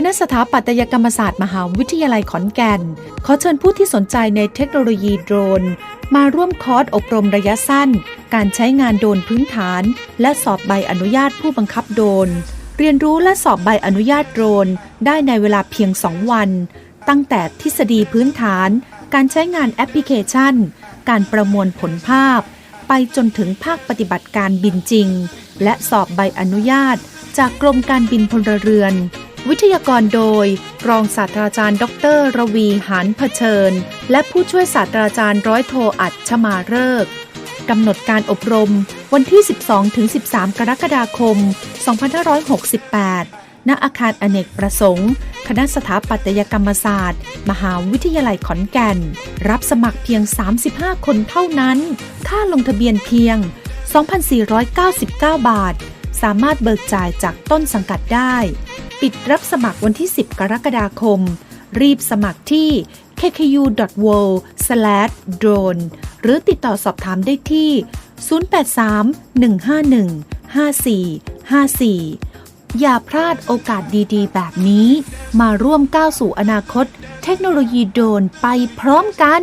คณะสถาปัตยกรรมศาสตร์มหาวิทยาลัยขอนแก่น ขอเชิญผู้ที่สนใจในเทคโนโลยีโดรน มาร่วมคอร์สอบรมระยะสั้น การใช้งานโดรนพื้นฐาน และสอบใบอนุญาตผู้บังคับโดรน เรียนรู้และสอบใบอนุญาตโดรน ได้ในเวลาเพียง 2 วัน ตั้งแต่ทฤษฎีพื้นฐาน การใช้งานแอปพลิเคชัน การประมวลผลภาพ ไปจนถึงภาคปฏิบัติการบินจริง และสอบใบอนุญาต จากกรมการบินพลเรือน วิทยากรโดย รองศาสตราจารย์ ดร ระวีหานเผชิญ และผู้ช่วยศาสตราจารย์ร้อยโทอัจฉมาเริกกำหนดการอบรมวันที่ 12-13 กรกฎาคม 2568 ณ อาคารอเนกประสงค์ คณะสถาปัตยกรรมศาสตร์ มหาวิทยาลัยขอนแก่น รับสมัครเพียง 35 คนเท่านั้น ค่าลงทะเบียนเพียง 2,499 บาท สามารถเบิกจ่ายจากต้นสังกัดได้ ปิดรับสมัครวันที่ 10 กรกฎาคม รีบสมัครที่ kku.world/drone หรือติดต่อสอบถามได้ที่ 083-151-5454 อย่าพลาดโอกาสดีๆ แบบนี้ มาร่วมก้าวสู่อนาคต เทคโนโลยีโดรนไปพร้อมกัน